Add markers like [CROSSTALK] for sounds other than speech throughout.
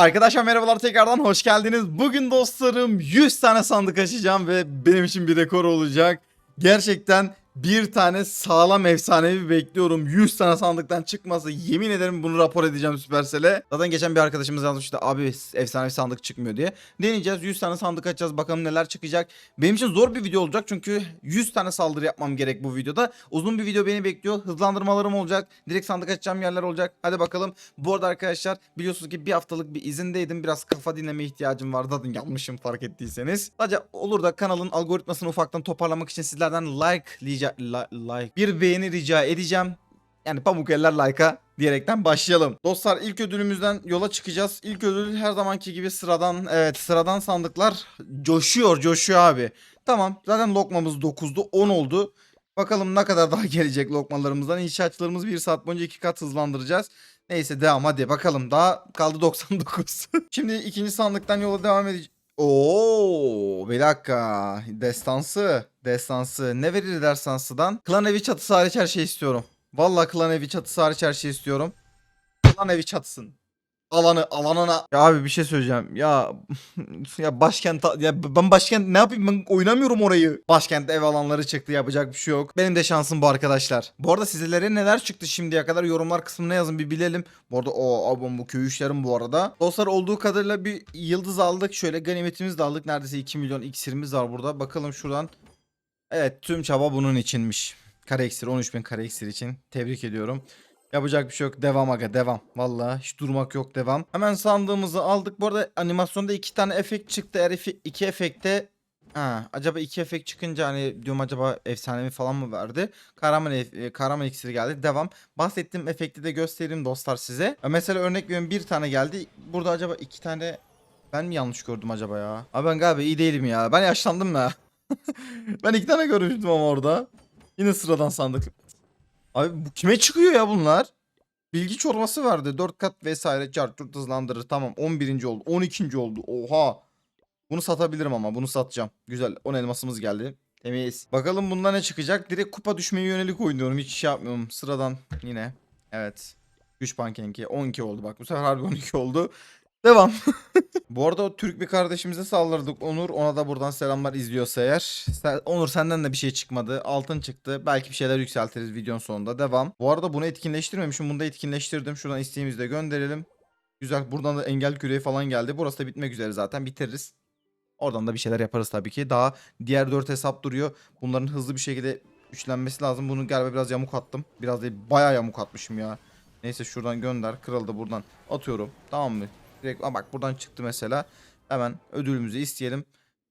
Arkadaşlar merhabalar tekrardan hoş geldiniz. Bugün dostlarım 100 tane sandık açacağım ve benim için bir rekor olacak. Gerçekten bir tane sağlam efsanevi bekliyorum. 100 tane sandıktan çıkması yemin ederim bunu rapor edeceğim Supercell'e. Zaten geçen bir arkadaşımız yazmıştı abi efsanevi sandık çıkmıyor diye. Deneyeceğiz 100 tane sandık açacağız bakalım neler çıkacak. Benim için zor bir video olacak çünkü 100 tane saldırı yapmam gerek bu videoda. Uzun bir video beni bekliyor. Hızlandırmalarım olacak. Direkt sandık açacağım yerler olacak. Hadi bakalım. Bu arada arkadaşlar biliyorsunuz ki bir haftalık bir izindeydim. Biraz kafa dinleme ihtiyacım vardı. Zaten yapmışım fark ettiyseniz. Sadece olur da kanalın algoritmasını ufaktan toparlamak için sizlerden like like bir beğeni rica edeceğim. Yani pamuk eller like'a diyerekten başlayalım. Dostlar ilk ödülümüzden yola çıkacağız. İlk ödül her zamanki gibi sıradan evet sıradan sandıklar coşuyor coşuyor abi. Tamam zaten lokmamız 9'du 10 oldu. Bakalım ne kadar daha [LAUGHS] gelecek lokmalarımızdan. İnşaatçılarımızı 1 saat boyunca 2 kat hızlandıracağız. Neyse devam hadi bakalım. Daha kaldı 99. [LAUGHS] Şimdi ikinci sandıktan yola devam edeceğiz. Oo, bir dakika. Destansı. Destansı. Ne verir destansıdan? Klan evi çatısı hariç her şey istiyorum. Vallahi klan evi çatısı hariç her şey istiyorum. Klan evi çatısın. Alanı alanına. Ya abi bir şey söyleyeceğim. Ya [LAUGHS] ya başkent ya ben başkent ne yapayım ben oynamıyorum orayı. Başkentte ev alanları çıktı yapacak bir şey yok. Benim de şansım bu arkadaşlar. Bu arada sizlere neler çıktı şimdiye kadar yorumlar kısmına yazın bir bilelim. Bu arada o abam bu köy işlerim bu arada. Dostlar olduğu kadarıyla bir yıldız aldık. Şöyle ganimetimiz de aldık. Neredeyse 2 milyon iksirimiz var burada. Bakalım şuradan. Evet tüm çaba bunun içinmiş. Kare iksir 13 bin kare iksir için. Tebrik ediyorum. Yapacak bir şey yok. Devam aga devam. Vallahi hiç durmak yok devam. Hemen sandığımızı aldık. Bu arada animasyonda iki tane efekt çıktı. Eğer iki efekte Ha, acaba iki efekt çıkınca hani diyorum acaba efsanevi falan mı verdi? Kahraman, ef- e, kahraman iksiri geldi. Devam. Bahsettiğim efekti de göstereyim dostlar size. E, Mesela örnek veriyorum bir tane geldi. Burada acaba iki tane ben mi yanlış gördüm acaba ya? Abi ben galiba iyi değilim ya. Ben yaşlandım ya. [LAUGHS] ben iki tane görmüştüm ama orada. Yine sıradan sandık. Abi bu kime çıkıyor ya bunlar? Bilgi çorbası verdi. 4 kat vesaire çarçurt hızlandırır. Tamam 11. oldu. 12. oldu. Oha. Bunu satabilirim ama bunu satacağım. Güzel 10 elmasımız geldi. Temiz. Bakalım bunda ne çıkacak? Direkt kupa düşmeye yönelik oynuyorum. Hiç şey yapmıyorum. Sıradan yine. Evet. Güç pankenki 12 oldu bak. Bu sefer harbi 12 oldu. Devam. [LAUGHS] Bu arada o Türk bir kardeşimize saldırdık Onur. Ona da buradan selamlar izliyorsa eğer. Sen- Onur senden de bir şey çıkmadı. Altın çıktı. Belki bir şeyler yükseltiriz videonun sonunda. Devam. Bu arada bunu etkinleştirmemişim. Bunu da etkinleştirdim. Şuradan isteğimizi de gönderelim. Güzel. Buradan da engel küreği falan geldi. Burası da bitmek üzere zaten. Bitiririz. Oradan da bir şeyler yaparız tabii ki. Daha diğer 4 hesap duruyor. Bunların hızlı bir şekilde üçlenmesi lazım. Bunu galiba biraz yamuk attım. Biraz değil bayağı yamuk atmışım ya. Neyse şuradan gönder. Kırıldı buradan. Atıyorum. Tamam mı? Direkt Aa, bak buradan çıktı mesela. Hemen ödülümüzü isteyelim.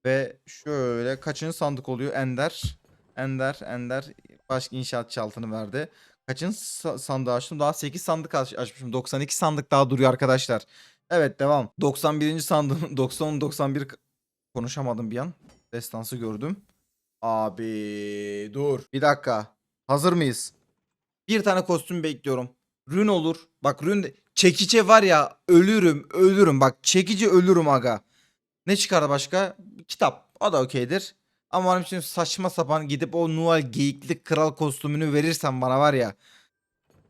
Ve şöyle kaçıncı sandık oluyor? Ender. Ender. Ender. Başka inşaatçı altını verdi. Kaçıncı sa- sandığı açtım? Daha 8 sandık aç- açmışım. 92 sandık daha duruyor arkadaşlar. Evet devam. 91. sandığım 90 91 k- konuşamadım bir an. Destansı gördüm. Abi dur. Bir dakika. Hazır mıyız? Bir tane kostüm bekliyorum. Rün olur. Bak rün de- çekici var ya ölürüm ölürüm. Bak çekici ölürüm aga. Ne çıkar başka? Kitap. O da okeydir. Ama benim için saçma sapan gidip o Noel geyikli kral kostümünü verirsen bana var ya.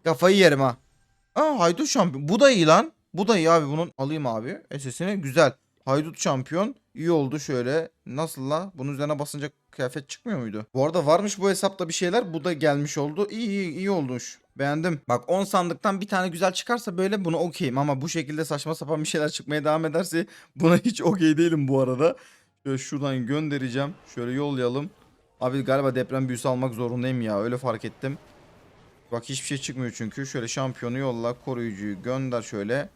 Kafayı yerim ha. Aa haydut şampiyon. Bu da iyi lan. Bu da iyi abi. Bunun alayım abi. SS'ini güzel. Haydut şampiyon. İyi oldu şöyle. Nasıl la? Bunun üzerine basınca kıyafet çıkmıyor muydu? Bu arada varmış bu hesapta bir şeyler. Bu da gelmiş oldu. İyi iyi iyi olmuş. Beğendim. Bak 10 sandıktan bir tane güzel çıkarsa böyle bunu okeyim. Ama bu şekilde saçma sapan bir şeyler çıkmaya devam ederse buna hiç okey değilim bu arada. Şöyle şuradan göndereceğim. Şöyle yollayalım. Abi galiba deprem büyüsü almak zorundayım ya. Öyle fark ettim. Bak hiçbir şey çıkmıyor çünkü. Şöyle şampiyonu yolla. Koruyucuyu gönder şöyle.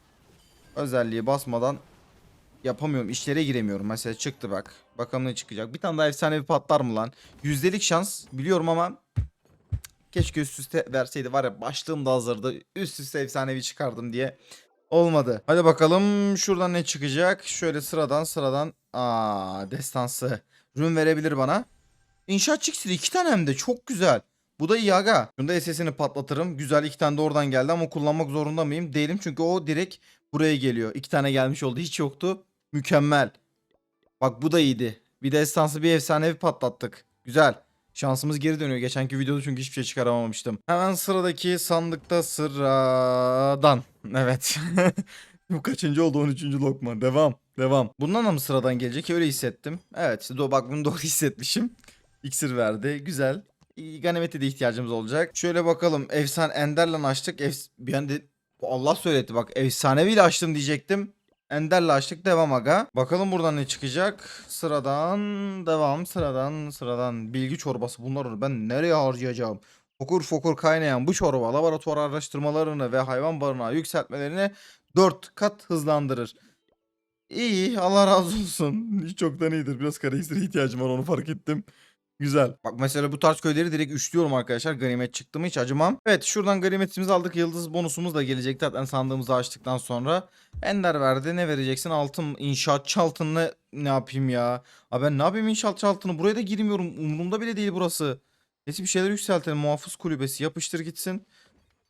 Özelliği basmadan yapamıyorum. İşlere giremiyorum. Mesela çıktı bak. Bakalım ne çıkacak. Bir tane daha efsanevi patlar mı lan? Yüzdelik şans biliyorum ama keşke üst üste verseydi. Var ya başlığım da hazırdı. Üst üste efsanevi çıkardım diye. Olmadı. Hadi bakalım şuradan ne çıkacak? Şöyle sıradan sıradan. Aa destansı. Rün verebilir bana. İnşaat iksiri iki tane hem de çok güzel. Bu da iyi aga. Bunda SS'ini patlatırım. Güzel iki tane de oradan geldi ama kullanmak zorunda mıyım? Değilim çünkü o direkt buraya geliyor. İki tane gelmiş oldu. Hiç yoktu. Mükemmel. Bak bu da iyiydi. Bir de estansı bir efsanevi patlattık. Güzel. Şansımız geri dönüyor. Geçenki videoda çünkü hiçbir şey çıkaramamıştım. Hemen sıradaki sandıkta sıradan. [LAUGHS] Evet. [LAUGHS] Bu kaçıncı oldu 13. lokma. Devam. Devam. Bundan da mı sıradan gelecek? Öyle hissettim. Evet işte bak bunu [LAUGHS] doğru hissetmişim. İksir verdi. Güzel. Ganimete de ihtiyacımız olacak. Şöyle bakalım. Efsan Ender'le açtık. Ef bir anda Allah söyletti bak. Efsaneviyle açtım diyecektim. Ender'le açtık. Devam aga. Bakalım buradan ne çıkacak. Sıradan devam. Sıradan sıradan. Bilgi çorbası. Bunları ben nereye harcayacağım? Fokur fokur kaynayan bu çorba laboratuvar araştırmalarını ve hayvan barınağı yükseltmelerini 4 kat hızlandırır. İyi Allah razı olsun. Hiç [LAUGHS] çoktan iyidir. Biraz kara ihtiyacım var onu fark ettim. Güzel. Bak mesela bu tarz köyleri direkt üçlüyorum arkadaşlar. Ganimet çıktı mı hiç acımam. Evet şuradan ganimetimizi aldık. Yıldız bonusumuz da gelecek zaten sandığımızı açtıktan sonra. Ender verdi. Ne vereceksin? Altın inşaatçı altınla ne yapayım ya? Abi ben ne yapayım inşaatçı altını? Buraya da girmiyorum. Umurumda bile değil burası. Neyse bir şeyler yükseltelim. Muhafız kulübesi yapıştır gitsin.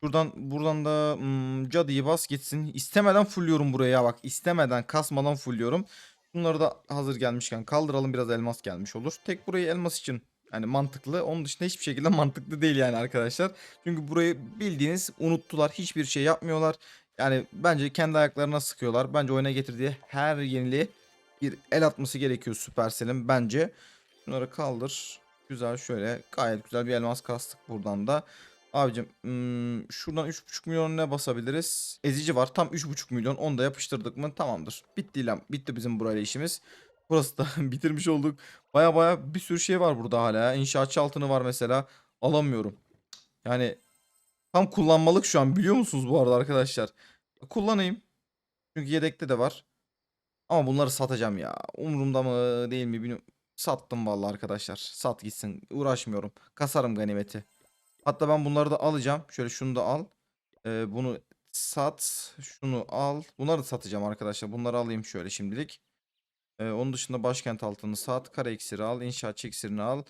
Buradan buradan da hmm, cadıyı bas gitsin. İstemeden fulluyorum buraya ya bak. istemeden kasmadan fulluyorum. Bunları da hazır gelmişken kaldıralım biraz elmas gelmiş olur. Tek burayı elmas için yani mantıklı. Onun dışında hiçbir şekilde [LAUGHS] mantıklı değil yani arkadaşlar. Çünkü burayı bildiğiniz unuttular. Hiçbir şey yapmıyorlar. Yani bence kendi ayaklarına sıkıyorlar. Bence oyuna getirdiği her yeniliğe bir el atması gerekiyor Supercell'in bence. Bunları kaldır. Güzel şöyle gayet güzel bir elmas kastık buradan da. Abicim hmm, şuradan 3.5 milyon ne basabiliriz? Ezici var tam 3.5 milyon onu da yapıştırdık mı tamamdır. Bitti lan bitti bizim burayla işimiz. [LAUGHS] Burası da [LAUGHS] bitirmiş olduk. Baya baya bir sürü şey var burada hala. İnşaatçı altını var mesela. Alamıyorum. Yani tam kullanmalık şu an biliyor musunuz bu arada arkadaşlar? Kullanayım. Çünkü yedekte de var. Ama bunları satacağım ya. Umurumda mı değil mi bilmiyorum. Sattım vallahi arkadaşlar. Sat gitsin. Uğraşmıyorum. Kasarım ganimeti. Hatta ben bunları da alacağım. Şöyle şunu da al. Ee, bunu sat. Şunu al. Bunları da satacağım arkadaşlar. Bunları alayım şöyle şimdilik. Ee, onun dışında başkent altını sat. Kara iksiri al. İnşaatçı iksirini al.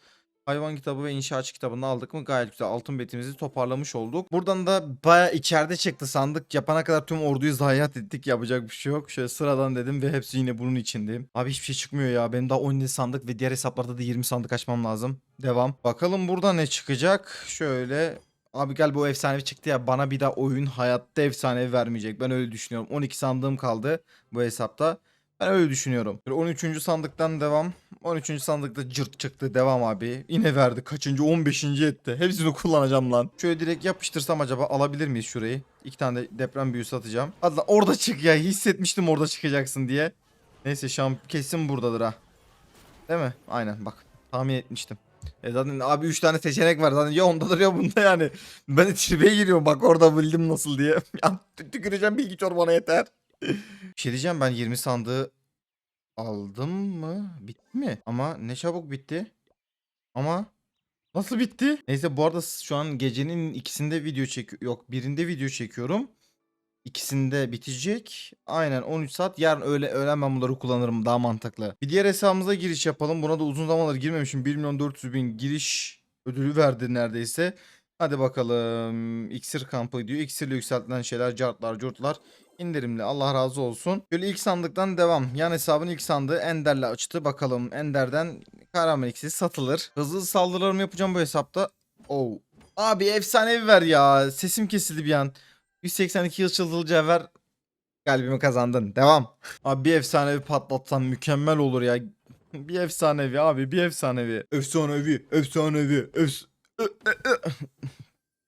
Hayvan kitabı ve inşaatçı kitabını aldık mı gayet güzel altın betimizi toparlamış olduk. Buradan da baya içeride çıktı sandık. Yapana kadar tüm orduyu zayiat ettik. Yapacak bir şey yok. Şöyle sıradan dedim ve hepsi yine bunun içindeyim. Abi hiçbir şey çıkmıyor ya. Benim daha 17 sandık ve diğer hesaplarda da 20 sandık açmam lazım. Devam. Bakalım burada ne çıkacak. Şöyle Abi gel bu efsanevi çıktı ya bana bir daha oyun hayatta efsanevi vermeyecek. Ben öyle düşünüyorum. 12 sandığım kaldı bu hesapta. Ben öyle düşünüyorum. Böyle 13. sandıktan devam. 13. sandıkta cırt çıktı. Devam abi. Yine verdi. Kaçıncı? 15. etti. Hepsini [LAUGHS] kullanacağım lan. Şöyle direkt yapıştırsam acaba alabilir miyiz şurayı? İki tane de deprem büyüsü atacağım. Hadi lan orada çık ya. Hissetmiştim orada çıkacaksın diye. Neyse şamp kesin buradadır ha. Değil mi? Aynen bak. Tahmin etmiştim. E zaten abi 3 tane seçenek var zaten ya ondadır ya bunda yani. Ben de tribe giriyorum bak orada bildim nasıl diye. [LAUGHS] ya tü- tüküreceğim bilgi çorbana yeter. Bir şey diyeceğim ben 20 sandığı aldım mı? Bitti mi? Ama ne çabuk bitti. Ama nasıl bitti? Neyse bu arada şu an gecenin ikisinde video çek yok birinde video çekiyorum. İkisinde bitecek. Aynen 13 saat. Yarın öğle öğlen ben bunları kullanırım daha mantıklı. Bir diğer hesabımıza giriş yapalım. Buna da uzun zamanlar girmemişim. 1 milyon 400 bin giriş ödülü verdi neredeyse. Hadi bakalım. İksir kampı diyor. İksirle yükseltilen şeyler, cartlar, curtlar. İndirimli. Allah razı olsun. Böyle ilk sandıktan devam. Yan hesabın ilk sandığı Ender'le açtı. Bakalım Ender'den kahraman iksiri satılır. Hızlı saldırılarımı yapacağım bu hesapta. Oh. Abi efsanevi ver ya. Sesim kesildi bir an. 182 yıl çıldılı cevher kalbimi kazandın. Devam. Abi bir efsanevi patlatsam mükemmel olur ya. [LAUGHS] Bir efsanevi abi bir efsanevi. Efsanevi, efsanevi, efs... [LAUGHS]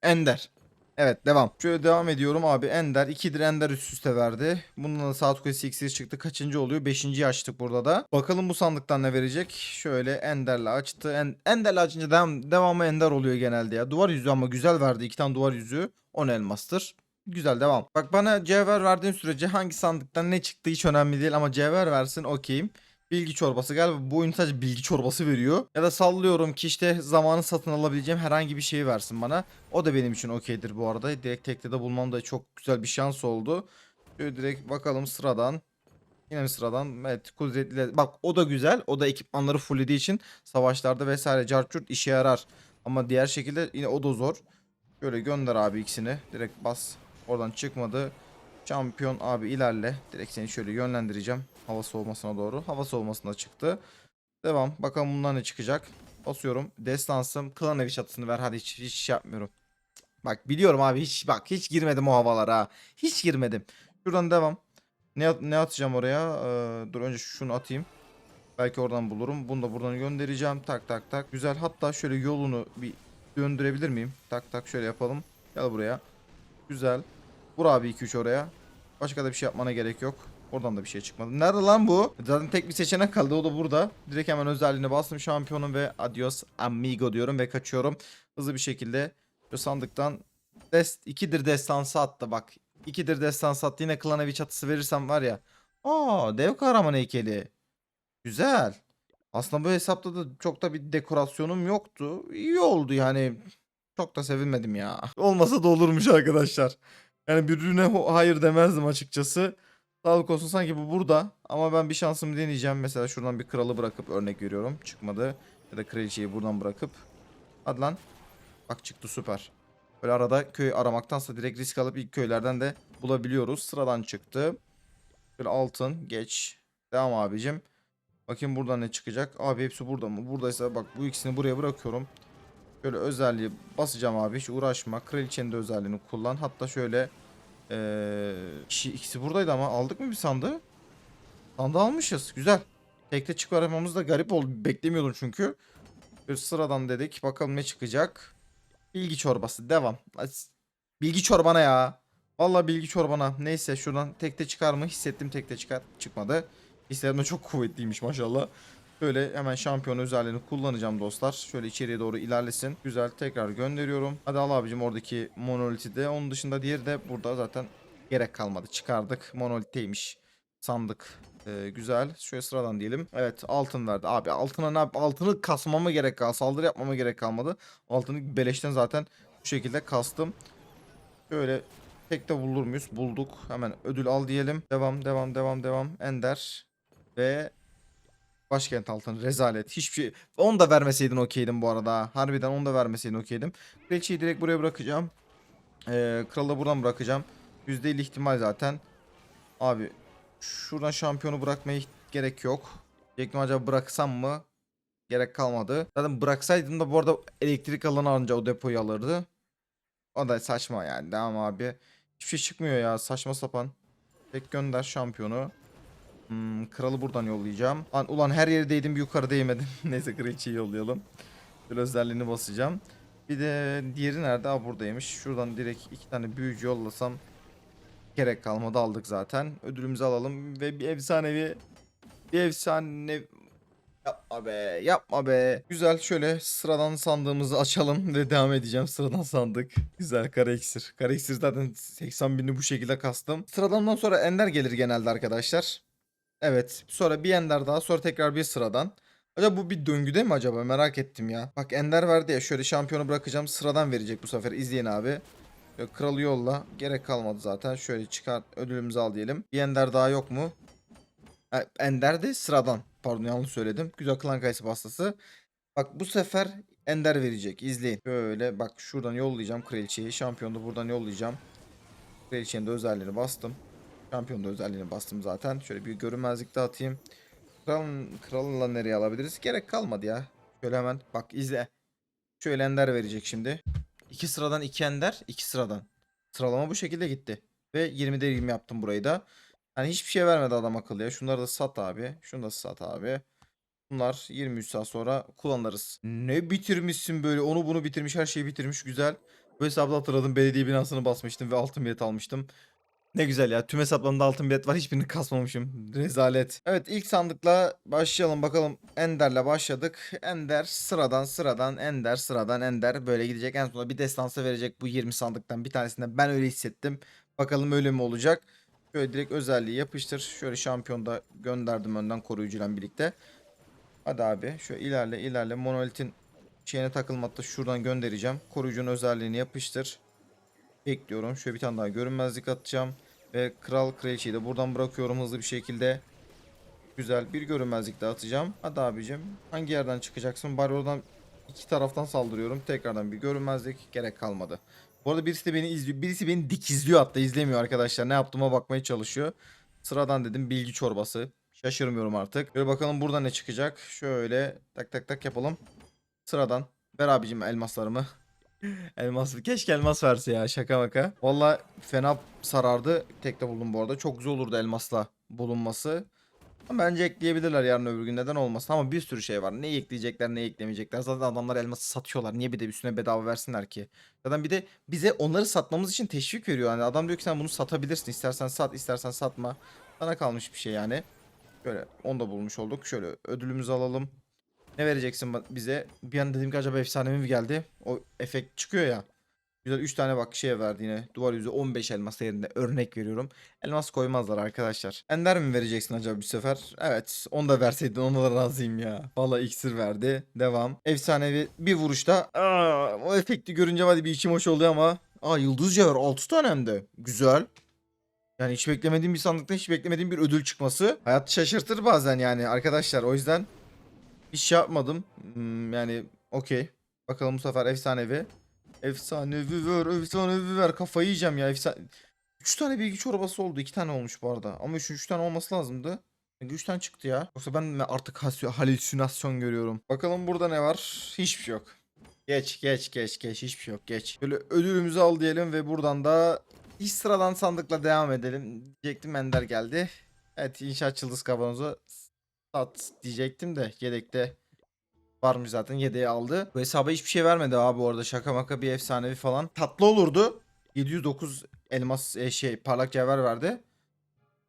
Ender. Evet devam. Şöyle devam ediyorum abi. Ender. 2'dir Ender üst üste verdi. Bununla da saat kulesi iksiri çıktı. Kaçıncı oluyor? Beşinciyi açtık burada da. Bakalım bu sandıktan ne verecek? Şöyle Ender'le açtı. En Ender'le açınca devam devamı Ender oluyor genelde ya. Duvar yüzüğü ama güzel verdi. İki tane duvar yüzüğü. 10 elmastır. Güzel devam. Bak bana cevher verdiğin sürece hangi sandıktan ne çıktığı hiç önemli değil ama cevher versin okeyim. Bilgi çorbası galiba bu oyun sadece bilgi çorbası veriyor. Ya da sallıyorum ki işte zamanı satın alabileceğim herhangi bir şeyi versin bana. O da benim için okeydir bu arada. Direkt tekte de bulmam da çok güzel bir şans oldu. Şöyle direkt bakalım sıradan. Yine mi sıradan? Evet kudretli. Bak o da güzel. O da ekipmanları fulllediği için savaşlarda vesaire carçurt işe yarar. Ama diğer şekilde yine o da zor. Şöyle gönder abi ikisini. Direkt bas. Oradan çıkmadı. Şampiyon abi ilerle. Direkt seni şöyle yönlendireceğim. Hava soğumasına doğru. Hava soğumasına çıktı. Devam. Bakalım bundan ne çıkacak. Basıyorum. Destansım. Klan evi çatısını ver. Hadi hiç, hiç şey yapmıyorum. Bak biliyorum abi hiç bak hiç girmedim o havalara. Hiç girmedim. Şuradan devam. Ne ne atacağım oraya? Ee, dur önce şunu atayım. Belki oradan bulurum. Bunu da buradan göndereceğim. Tak tak tak. Güzel. Hatta şöyle yolunu bir döndürebilir miyim? Tak tak şöyle yapalım. Gel buraya. Güzel. Vur abi 2-3 oraya. Başka da bir şey yapmana gerek yok. Oradan da bir şey çıkmadı. Nerede lan bu? Zaten tek bir seçenek kaldı. O da burada. Direkt hemen özelliğine bastım şampiyonum ve adios amigo diyorum ve kaçıyorum. Hızlı bir şekilde şu sandıktan dest ikidir destansı attı bak. İkidir destansı attı. Yine klana bir çatısı verirsem var ya. Aa dev kahraman heykeli. Güzel. Aslında bu hesapta da çok da bir dekorasyonum yoktu. İyi oldu yani. Çok da sevinmedim ya. [LAUGHS] Olmasa da olurmuş arkadaşlar. Yani bir ürüne ho- hayır demezdim açıkçası. Sağlık olsun sanki bu burada. Ama ben bir şansımı deneyeceğim. Mesela şuradan bir kralı bırakıp örnek veriyorum. Çıkmadı. Ya da kraliçeyi buradan bırakıp. Hadi lan. Bak çıktı süper. Böyle arada köy aramaktansa direkt risk alıp ilk köylerden de bulabiliyoruz. Sıradan çıktı. Böyle altın geç. Devam abicim. Bakayım buradan ne çıkacak. Abi hepsi burada mı? Buradaysa bak bu ikisini buraya bırakıyorum. Şöyle özelliği basacağım abi. Hiç uğraşma. Kraliçenin de özelliğini kullan. Hatta şöyle ee, kişi ikisi buradaydı ama aldık mı bir sandığı? Sandığı almışız. Güzel. Tekte çıkarmamız da garip oldu. Beklemiyordum çünkü. Bir sıradan dedik. Bakalım ne çıkacak. Bilgi çorbası. Devam. Bilgi çorbana ya. Vallahi bilgi çorbana. Neyse şuradan tekte çıkar mı? Hissettim tekte çıkar. Çıkmadı. Hislerim de çok kuvvetliymiş maşallah. Böyle hemen şampiyon özelliğini kullanacağım dostlar. Şöyle içeriye doğru ilerlesin. Güzel tekrar gönderiyorum. Hadi al abicim oradaki monoliti de. Onun dışında diğeri de burada zaten gerek kalmadı. Çıkardık. Monolitteymiş. Sandık. Ee, güzel. Şöyle sıradan diyelim. Evet altın verdi. Abi altına ne yap? Altını kasmama gerek kaldı. Saldırı yapmama gerek kalmadı. Altını beleşten zaten bu şekilde kastım. Şöyle tek de bulur muyuz? Bulduk. Hemen ödül al diyelim. Devam devam devam devam. Ender. Ve Başkent altın rezalet. Hiçbir şey. Onu da vermeseydin okeydim bu arada. ha. Harbiden onu da vermeseydin okeydim. Kraliçeyi direkt buraya bırakacağım. Ee, kralı da buradan bırakacağım. %50 ihtimal zaten. Abi şuradan şampiyonu bırakmaya gerek yok. Diyecektim acaba bıraksam mı? Gerek kalmadı. Zaten bıraksaydım da bu arada elektrik alanı anca o depoyu alırdı. O da saçma yani. Devam abi. Hiçbir şey çıkmıyor ya. Saçma sapan. Tek gönder şampiyonu. Hmm, kralı buradan yollayacağım. Lan, ulan her yere değdim yukarı değmedim. [LAUGHS] Neyse kraliçeyi yollayalım. Böyle özelliğini basacağım. Bir de diğeri nerede? Aa buradaymış. Şuradan direkt iki tane büyücü yollasam gerek kalmadı aldık zaten. Ödülümüzü alalım ve bir efsanevi bir efsane Yapma be, yapma be. Güzel şöyle sıradan sandığımızı açalım ve devam edeceğim. Sıradan sandık. Güzel kara iksir. Kara iksir zaten 80 bini bu şekilde kastım. Sıradandan sonra ender gelir genelde arkadaşlar. Evet. Sonra bir ender daha sonra tekrar bir sıradan. Acaba bu bir döngüde mi acaba merak ettim ya. Bak ender verdi ya şöyle şampiyonu bırakacağım sıradan verecek bu sefer izleyin abi. Şöyle kralı yolla gerek kalmadı zaten şöyle çıkar ödülümüzü al diyelim. Bir ender daha yok mu? Ender de sıradan pardon yanlış söyledim. Güzel klan kayısı pastası. Bak bu sefer ender verecek izleyin. Böyle bak şuradan yollayacağım kraliçeyi şampiyonu da buradan yollayacağım. Kraliçenin de özelliğini bastım. Şampiyon özelliğini bastım zaten. Şöyle bir görünmezlik de atayım. Kralın, kralınla nereye alabiliriz? Gerek kalmadı ya. Şöyle hemen bak izle. Şöyle ender verecek şimdi. İki sıradan iki ender, iki sıradan. Sıralama bu şekilde gitti. Ve 20'de 20 yaptım burayı da. Hani hiçbir şey vermedi adam akıllı ya. Şunları da sat abi. Şunu da sat abi. Bunlar 23 saat sonra kullanırız. Ne bitirmişsin böyle? Onu bunu bitirmiş, her şeyi bitirmiş. Güzel. Bu hesabda hatırladım. Belediye binasını basmıştım ve altın bilet almıştım. Ne güzel ya. Tüm hesaplarımda altın bilet var. Hiçbirini kasmamışım. Rezalet. Evet ilk sandıkla başlayalım bakalım. Ender'le başladık. Ender sıradan sıradan Ender sıradan Ender böyle gidecek. En sonunda bir destansı verecek bu 20 sandıktan bir tanesinde. Ben öyle hissettim. Bakalım öyle mi olacak? Şöyle direkt özelliği yapıştır. Şöyle şampiyon da gönderdim önden koruyucuyla birlikte. Hadi abi şöyle ilerle ilerle. Monolit'in şeyine takılmadı. Şuradan göndereceğim. Koruyucunun özelliğini yapıştır. Bekliyorum. Şöyle bir tane daha görünmezlik atacağım. Ve kral kraliçeyi de buradan bırakıyorum hızlı bir şekilde. Güzel bir görünmezlik de atacağım. Hadi abicim. Hangi yerden çıkacaksın? Bari oradan iki taraftan saldırıyorum. Tekrardan bir görünmezlik gerek kalmadı. Bu arada birisi de beni izliyor. Birisi beni dikizliyor hatta izlemiyor arkadaşlar. Ne yaptığıma bakmaya çalışıyor. Sıradan dedim bilgi çorbası. Şaşırmıyorum artık. Böyle bakalım burada ne çıkacak. Şöyle tak tak tak yapalım. Sıradan. Ver abicim elmaslarımı. Elmas keşke elmas verse ya şaka maka. Valla fena sarardı. Tek de buldum bu arada. Çok güzel olurdu elmasla bulunması. Ama bence ekleyebilirler yarın öbür gün neden olmasın ama bir sürü şey var. Ne ekleyecekler ne eklemeyecekler. Zaten adamlar elması satıyorlar. Niye bir de üstüne bedava versinler ki? Zaten bir de bize onları satmamız için teşvik veriyor. Yani adam diyor ki sen bunu satabilirsin. İstersen sat istersen satma. Sana kalmış bir şey yani. Böyle onu da bulmuş olduk. Şöyle ödülümüzü alalım. Ne vereceksin bize? Bir an dedim ki acaba efsanevi mi geldi? O efekt çıkıyor ya. Güzel 3 tane bak şeye verdi yine. Duvar yüzü 15 elmas değerinde örnek veriyorum. Elmas koymazlar arkadaşlar. Ender mi vereceksin acaba bu sefer? Evet. Onu da verseydin ona da razıyım ya. Valla iksir verdi. Devam. Efsanevi bir vuruşta. Aa, o efekti görünce hadi bir içim hoş oluyor ama. Aa yıldız cevher 6 tane hem de. Güzel. Yani hiç beklemediğim bir sandıkta hiç beklemediğim bir ödül çıkması. Hayat şaşırtır bazen yani arkadaşlar. O yüzden hiç yapmadım. Hmm, yani okey. Bakalım bu sefer efsanevi. Efsanevi ver, efsanevi ver. Kafayı yiyeceğim ya. Efsane... 3 tane bilgi çorbası oldu. 2 tane olmuş bu arada. Ama 3 tane olması lazımdı. 3 tane çıktı ya. Yoksa ben mi artık halüsinasyon görüyorum. Bakalım burada ne var? Hiçbir şey yok. Geç geç geç geç hiçbir şey yok geç. Böyle ödülümüzü al diyelim ve buradan da hiç sıradan sandıkla devam edelim. Diyecektim Ender geldi. Evet inşaat yıldız kavanozu sat diyecektim de yedekte varmış zaten yedeği aldı. Bu hesaba hiçbir şey vermedi abi bu arada şaka maka bir efsanevi falan. Tatlı olurdu. 709 elmas e, şey parlak cevher verdi.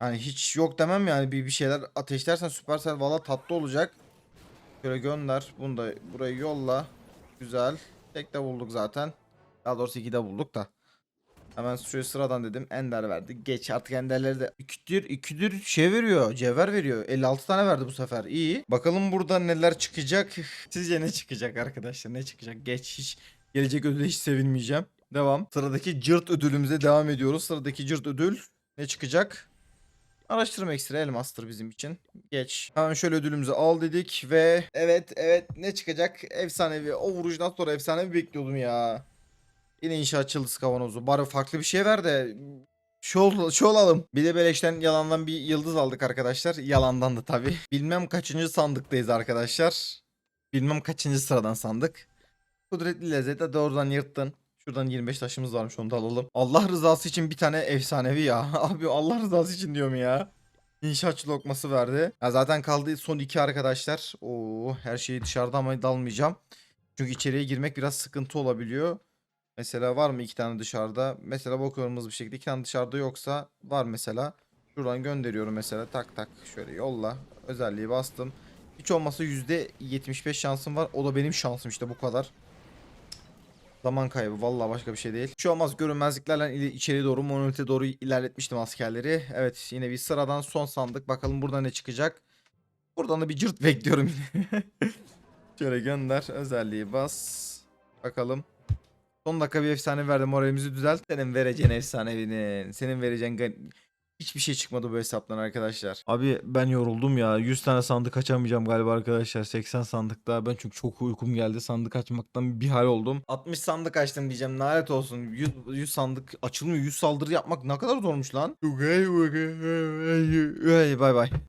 Yani hiç yok demem yani bir bir şeyler ateşlersen Supercell valla tatlı olacak. Şöyle gönder. Bunu da buraya yolla. Güzel. Tek de bulduk zaten. Daha doğrusu iki de bulduk da. Hemen şöyle sıradan dedim. Ender verdi. Geç artık enderleri de. İkidir, ikidir şey veriyor. Cevher veriyor. 56 tane verdi bu sefer. İyi. Bakalım burada neler çıkacak. [LAUGHS] Sizce ne çıkacak arkadaşlar? Ne çıkacak? Geç hiç. Gelecek ödüle hiç sevinmeyeceğim. Devam. Sıradaki cırt ödülümüze devam ediyoruz. Sıradaki cırt ödül ne çıkacak? Araştırma ekstra elmastır bizim için. Geç. Hemen şöyle ödülümüzü al dedik ve evet evet ne çıkacak? Efsanevi. O vuruştan sonra efsanevi bekliyordum ya. Yine inşaat kavanozu. Bari farklı bir şey ver de şu, ol- olalım. Bir de beleşten yalandan bir yıldız aldık arkadaşlar. Yalandan da tabi. Bilmem kaçıncı sandıktayız arkadaşlar. Bilmem kaçıncı sıradan sandık. Kudretli lezzete doğrudan yırttın. Şuradan 25 taşımız varmış onu da alalım. Allah rızası için bir tane efsanevi ya. [LAUGHS] Abi Allah rızası için diyorum ya. İnşaatçı lokması verdi. Ya zaten kaldı son iki arkadaşlar. Oo her şeyi dışarıda ama dalmayacağım. Çünkü içeriye girmek biraz sıkıntı olabiliyor. Mesela var mı iki tane dışarıda? Mesela bakıyorum hızlı bir şekilde iki tane dışarıda yoksa var mesela. Şuradan gönderiyorum mesela tak tak şöyle yolla. Özelliği bastım. Hiç olmazsa %75 şansım var. O da benim şansım işte bu kadar. Zaman kaybı vallahi başka bir şey değil. Şu olmaz görünmezliklerle içeri doğru monolite doğru ilerletmiştim askerleri. Evet yine bir sıradan son sandık. Bakalım burada ne çıkacak. Buradan da bir cırt bekliyorum yine. [LAUGHS] Şöyle gönder özelliği bas. Bakalım. Son dakika bir efsane verdi moralimizi düzelt. Senin vereceğin efsanevinin. Senin vereceğin Hiçbir şey çıkmadı bu hesaptan arkadaşlar. Abi ben yoruldum ya. 100 tane sandık açamayacağım galiba arkadaşlar. 80 sandık daha. Ben çünkü çok uykum geldi. Sandık açmaktan bir hal oldum. 60 sandık açtım diyeceğim. Lanet olsun. 100, 100 sandık açılmıyor. 100 saldırı yapmak ne kadar zormuş lan. Bay bay.